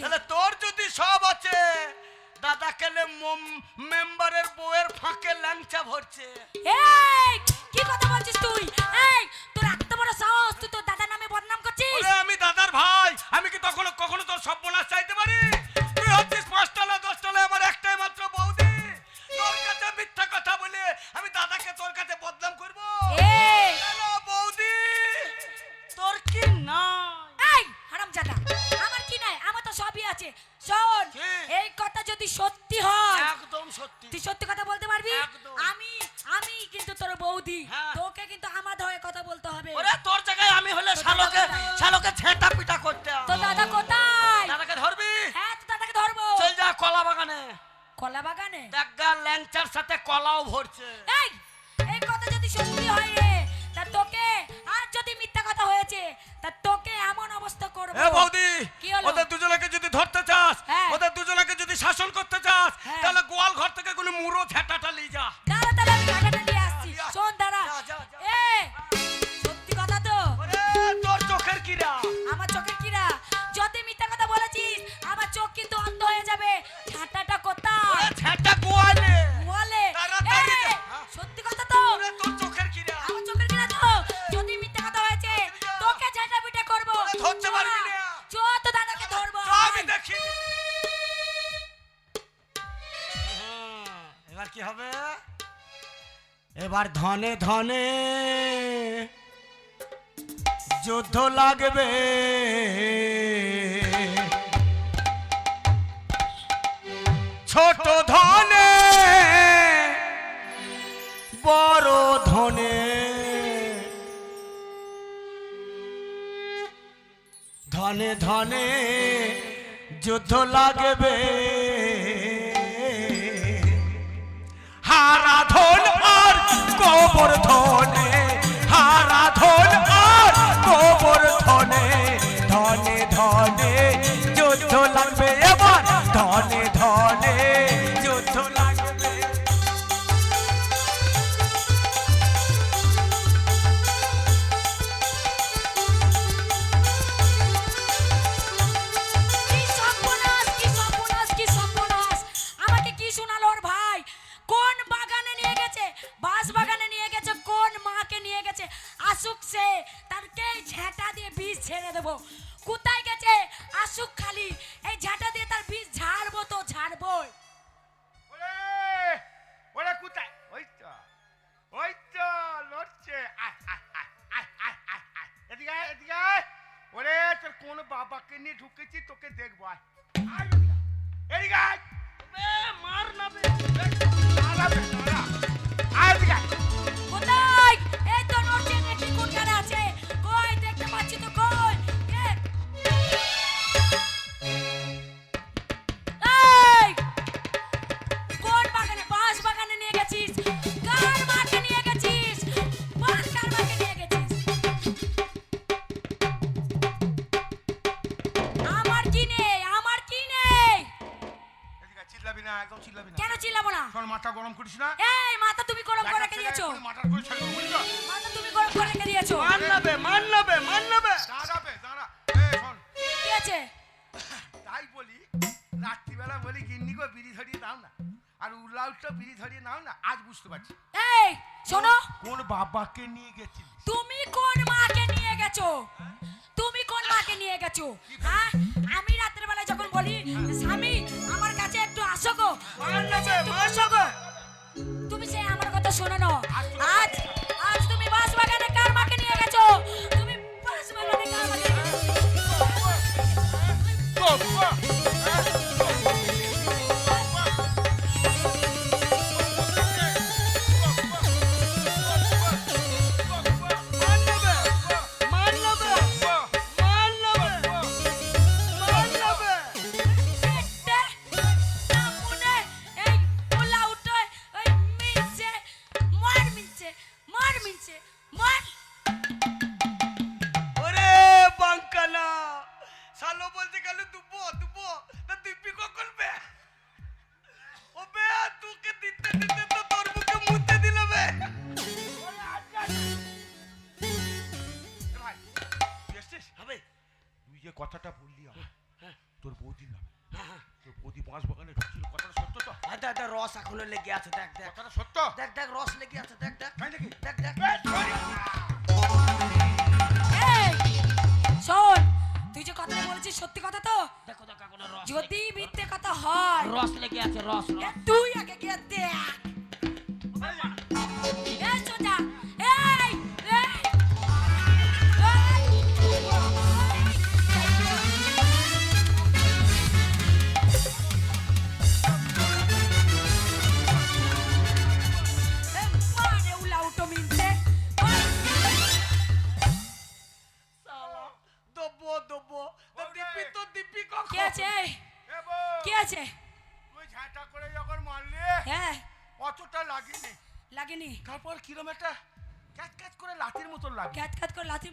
আছে। তাহলে তোর যদি সব আছে দাদা কেলে মেম্বারের বউয়ের ফাঁকে ল্যাংচা ভরছে। এই কি কথা বলছিস তুই? এই তোর এত বড় সাহস তুই তোর দাদা নামে বদনাম করছিস? আমি দাদার ভাই। আমি কি তখন কখনো তোর সব বোনাস চাইতে পারি? কলা বাগানে? দেখা ল্যাংচার সাথে কলাও ভরছে। এই এই কথা যদি সত্যি হয় তা তোকে আর যদি মিথ্যা কথা হয়েছে তা তোকে এমন অবস্থা করব। এ বৌদি ওদের দুজনকে যদি ধরতে চাস হ্যাঁ। ওদের দুজনকে যদি শাসন করতে চাস হ্যাঁ। তাহলে গোয়াল ঘর থেকে গুলো মুড়ো ঝেটাটা নিয়ে যা ধনে ধনে যুদ্ধ লাগবে। ছোট ধনে বড় ধনে। ধনে ধনে যুদ্ধ লাগবে। হারা ধনে গোবর্ধনে devil. না তোর মাথা গরম করিস না। এই মাথা তুমি গরম করে রেখে দিয়েছ। মাথা তুমি গরম করে রেখে দিয়েছ। মান নেবে মান নেবে মান নেবে দাঁড়াবে দাঁড়া। এই শোন। কি আছে? তাই বলি রাত্রিবেলা বলি গিন্নি গো বিড়ি ধরিয়ে দাও না। আর উল্লাউটা বিড়ি ধরিয়ে নাও না আজ বুঝতে পারছি। এই শোনো। কোন বাবাকে নিয়ে গেছিলি তুমি কোন মাকে নিয়ে গেছো? তুমি কোন মাকে নিয়ে গেছো? হ্যাঁ? আমি রাতের বেলা যখন বলি স্বামী আমার কাছে একটু শোনো না আজ তোর বৌদির নামে। তোর বৌদি বাঁশ বাগানে ঢুকছিল কথাটা সত্য তো? দেখ দেখ রস এখনও লেগে আছে দেখ দেখ। কথাটা সত্য? দেখ দেখ রস লেগে আছে দেখ দেখ। তাই দেখ দেখ। শোন তুই যে কথাটা বলেছিস সত্যি কথা তো? দেখো দেখো যদি মিথ্যে কথা হয়। রস লেগে আছে রস তুই আগে গিয়ে দেখ।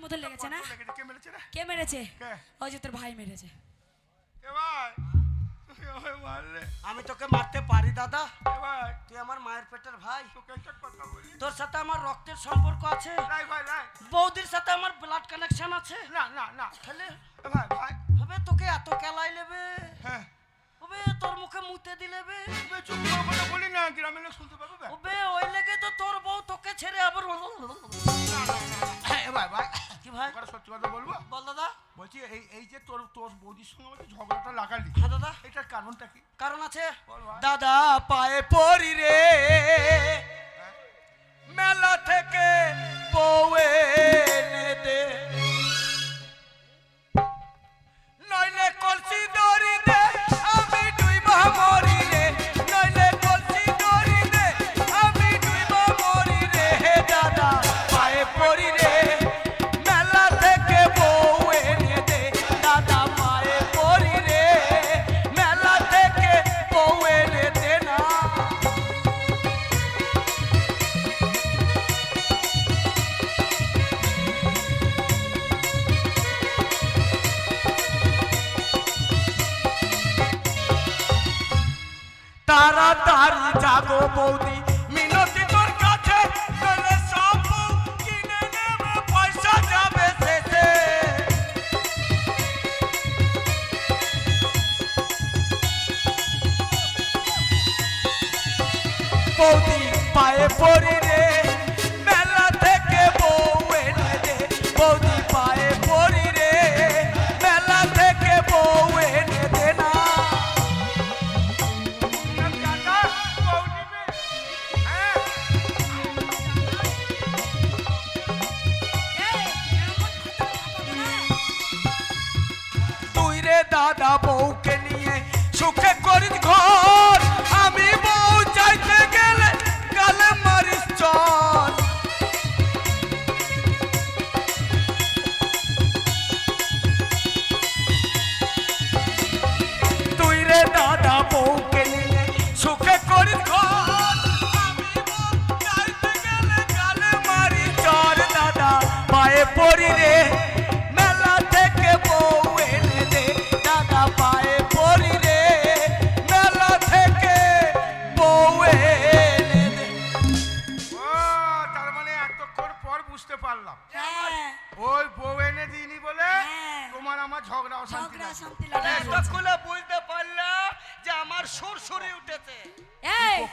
ক্যাট করে লাথির মতো লেগেছে? না কে মেরেছে রে? কে মেরেছে? কে? ওই যে তোর ভাই মেরেছে। এ ভাই। তুই মারলে। আমি তোকে মারতে পারি দাদা। এ ভাই। তুই আমার মায়ের পেটের ভাই। তোর সাথে আমার রক্তের সম্পর্ক আছে। বৌদির সাথে আমার ব্লাড কানেকশন আছে। না না না। তাহলে এ ভাই ভাই। হবে তোকে এত কেলাই নেবে? হ্যাঁ। হবে তোর মুখে মুতে দিলেবে তুমি চুপ করে কথা বলি না। গ্রামের লোক শুনতে পাবে বে? ওবে ওই লেগে তো তোর বউ তোকে ছেড়ে আবার ভাই। একটা সত্যি কথা বলব? বল দাদা। বলছি এই এই যে তোর তোর বৌদির সঙ্গে আমাকে ঝগড়াটা লাগালি। হ্যাঁ দাদা। এটার কারণটা কি? কারণ আছে। দাদা পায়ে পড়ি রে। হ্যাঁ? মেলা থেকে বউয়ে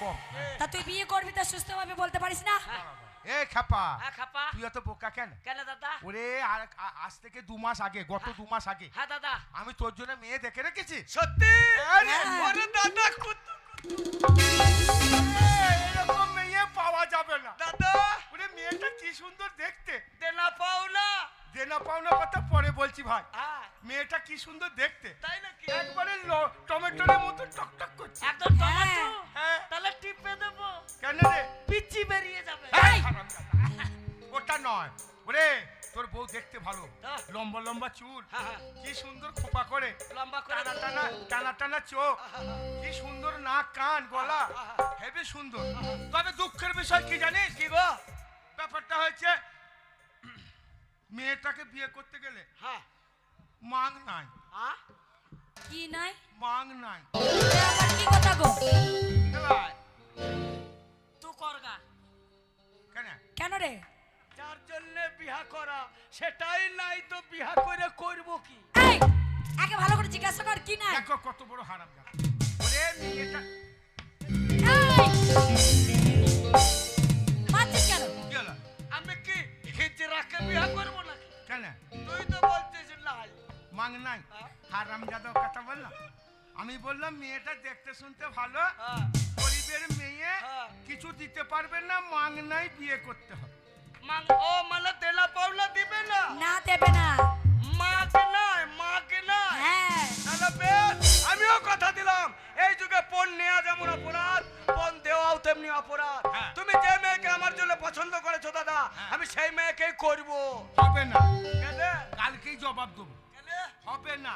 এই ও, তা তুই বিয়ে করবি তা সুস্থভাবে বলতে পারিস না? এ খাপা হ্যাঁ খাপা। তুই এত বোকা কেন? কেন দাদা? ওরে আজ থেকে দু মাস আগে গত দু মাস আগে হ্যাঁ দাদা। আমি তোর জন্য মেয়ে দেখে রেখেছি। সত্যি? আরে, ওরে দাদা এরকম মেয়ে পাওয়া যাবে না। দাদা। ওরে মেয়েটা কি সুন্দর দেখতে। দেনা পাওনা দেনা পাওনা কথা পরে বলছি ভাই। হ্যাঁ। মেয়েটা কি সুন্দর দেখতে। তাই নাকি? একবারে টমেটোর মতো টকটক করছে। একদম টমেটো। হ্যাঁ। তাহলে টিপে দেবো। কেন রে? পিচি বেরিয়ে যাবে। এই, ওটা নয়। ওরে তোর বউ দেখতে ভালো। লম্বা লম্বা চুল। কি সুন্দর খোপা করে। লম্বা করে টানা টানা টানা টানা চোখ। কি সুন্দর নাক কান গলা। হেবি সুন্দর। তবে দুঃখের বিষয় কি জানিস? কি গো? ব্যাপারটা হয়েছে মেয়েটাকে বিয়ে করতে গেলে হ্যাঁ মাং নাই। কি নাই? মাং নাই। কি কথা গো করগা। কেন? কেন রে? যার জন্য বিয়া করা সেটাই নাই তো বিয়া করে করব কি? এই আগে ভালো করে জিজ্ঞাসা কর কি নাই? দেখো কত বড় হারাম ওরে মেয়েটা। মারছিস কেন? হলো? আমি কি হিজরাকে বিয়ে করব নাকি? কেন? তুই তো বলছিস নাই। মাং নাই। হ্যাঁ। হারাম যাদব কথা বললাম। আমি বললাম মেয়েটা দেখতে শুনতে ভালো। হ্যাঁ। গরিবের মেয়ে হ্যাঁ। কিছু দিতে পারবে না মাং নাই বিয়ে করতে হবে। মাং ও মানে দেলা পাওনা দিবে না? না দেবে না। মাকে নাই মাকে নাই? হ্যাঁ। তাহলে বেশ আমিও কথা দিলাম। এই যুগে পণ নেওয়া যেমন অপরাধ পণ দেওয়াও তেমনি অপরাধ। হ্যাঁ। তুমি যে মেয়েকে আমার জন্য পছন্দ করেছ দাদা আমি সেই মেয়েকেই করব। হবে না। কালকেই জবাব দেবো। হবে না।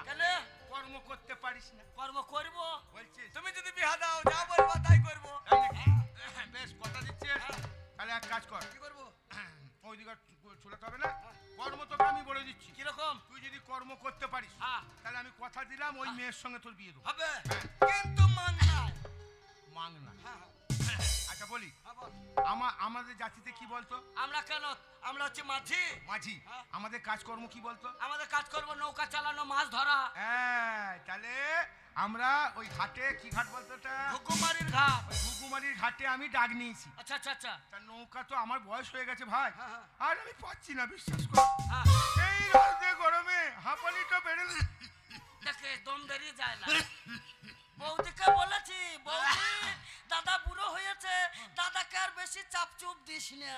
কর্ম করতে পারিস না। কর্ম করব? বলছিস। তুমি যদি বিহা দাও যা বলব তাই করব। বেশ কথা দিচ্ছে তাহলে এক কাজ কর। কি করব? ওইদিকে ছোলাতে হবে না? কর্ম তোকে আমি বলে দিচ্ছি। কীরকম? তুই যদি কর্ম করতে পারিস হ্যাঁ। তাহলে আমি কথা দিলাম ওই মেয়ের সঙ্গে তোর বিয়ে দেবো। হবে। কিন্তু মান মাংনা হ্যাঁ, আচ্ছা বলি। হ্যাঁ, আমা আমাদের জাতিতে কি বলতো? আমরা কেন? আমরা হচ্ছে মাঝি। মাঝি। হ্যাঁ। আমাদের কাজকর্ম কি বলতো? আমাদের কাজ করব নৌকা চালানো মাছ ধরা। হ্যাঁ তাহলে আমরা ওই ঘাটে কি ঘাট বলতো ওটা? হুকুমারির ঘাট। ওই ঘুঘুমারির ঘাটে আমি ডাক নিয়েছি। আচ্ছা আচ্ছা আচ্ছা। তা নৌকা তো আমার বয়স হয়ে গেছে ভাই। হ্যাঁ, হ্যাঁ। আর আমি পাচ্ছি না বিশ্বাস কর। এই রাতে গরমে হাঁপানিটা বেড়ে দেখে দম বেরিয়ে যায় না। বৌদিকে বলেছি বৌদি। দাদা বুড়ো হয়েছে দাদাকে আর বেশি চাপ চুপ দিস না।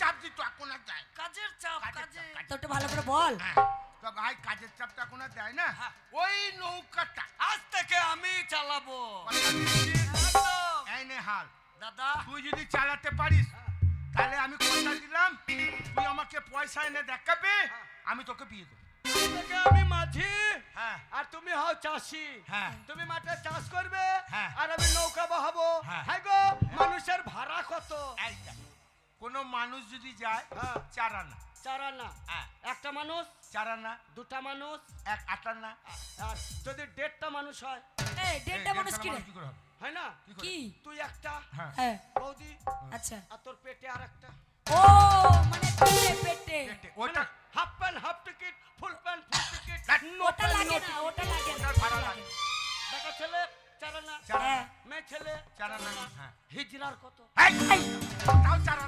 চাপ দিত এখন আর দেয় কাজের চাপ কাজের কাজে। তো একটু ভালো করে বল। হ্যাঁ, তো ভাই কাজের চাপটা এখন আর দেয় না। হ্যাঁ। ওই নৌকাটা। আজ থেকে আমি চালাবো। এই নে হাল। দাদা। তুই যদি চালাতে পারিস তাহলে আমি কথা দিলাম তুই আমাকে পয়সা এনে দেখাবে আমি তোকে বিয়ে দেবো। আমি মাঝি হ্যাঁ। আর তুমি হও চাষি। হ্যাঁ। তুমি মাঠে চাষ করবে? যদি যায় হ্যাঁ। চার আনা চার আনা হ্যাঁ। একটা মানুষ চার আনা দুটা মানুষ। এক আট আনা আর যদি দেড়টা মানুষ হয় এই দেড়টা মানুষ কি করে হবে? হয় না? কি তুই একটা হ্যাঁ। হ্যাঁ। বৌদি আচ্ছা। আর তোর পেটে আর একটা। ও মানে পেটে পেটে। ওটা half pant half ticket full pant full ticket. ওটা লাগে না ওটা লাগে না। ভাড়া লাগে। দেখা ছেলে চার আনা চার হ্যাঁ। মেয়ে ছেলে। চার আনা হ্যাঁ। হিজরার কত? তাও চার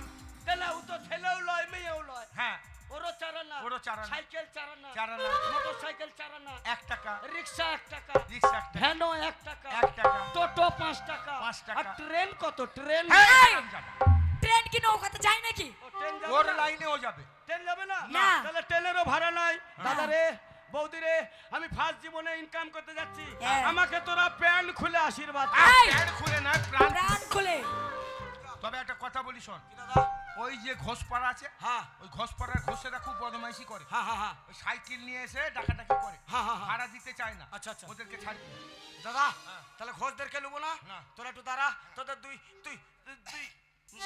আনা তাহলে ও তো ছেলেও লয় মেয়েও লয়। হ্যাঁ। ওরও চার আনা ওরও চার সাইকেল চার আনা চার আনা। মোটর সাইকেল চার এক টাকা। রিক্সা এক টাকা রিক্সা এক টাকা। ভ্যানও এক টাকা এক টাকা। টোটো পাঁচ টাকা। পাঁচ টাকা। আর ট্রেন কত? ট্রেন। ট্রেন কি নৌকাতে যায় নাকি? ট্রেন যাবে ওর না? লাইনেও যাবে। ট্রেন যাবে না? না। তাহলে ট্রেনেরও ভাড়া নাই। দাদা রে বৌদি রে আমি ফার্স্ট জীবনে ইনকাম করতে যাচ্ছি। হ্যাঁ। আমাকে তোরা প্যান্ট খুলে আশীর্বাদ। প্যান্ট খুলে প্রাণ প্রাণ খুলে। তবে একটা কথা বলি শোন। দাদা? ওই যে ঘোষপাড়া আছে হ্যাঁ ওই ঘোষপাড়ার ঘোষেরা খুব বদমাইশি করে হ্যাঁ হ্যাঁ হ্যাঁ ওই সাইকেল নিয়ে এসে ডাকাডাকি করে হ্যাঁ, হ্যাঁ, হ্যাঁ। ভাড়া দিতে চায় না আচ্ছা, আচ্ছা। ওদেরকে ছাড়। দাদা হ্যাঁ। তাহলে ঘোষদেরকে নেব না না। তোরা একটু দাঁড়া তোদের দুই তুই তুই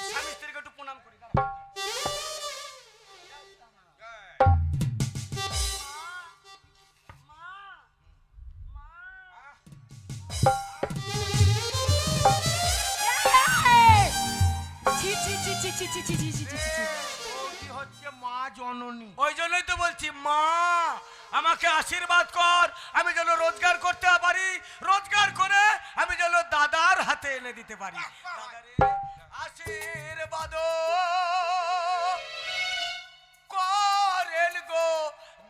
স্বামী স্ত্রীকে একটু প্রণাম করি দাঁড়া। ছি ছি ছি ছি ছি ছি ছি ছি। ছি ছি। বৌদি হচ্ছে মা জননী। ওই জন্যই তো বলছি মা আমাকে আশীর্বাদ কর। আমি যেন রোজগার করতে পারি রোজগার করে আমি যেন দাদার হাতে এনে দিতে পারি। দাদারে, আশীর্বাদ করেন গো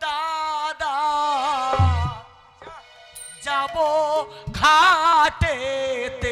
দাদা। যাব ঘাটেতে।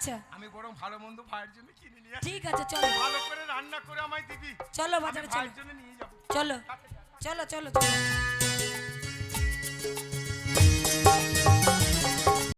আচ্ছা। আমি বরং ভালো মন্দ ভাইয়ের জন্য কিনে নিয়ে ঠিক আছে চলো। ভালো করে রান্না করে আমায় দিবি। চলো বাজারে চলো। জন্য নিয়ে যাব। চলো। চলো চলো চলো।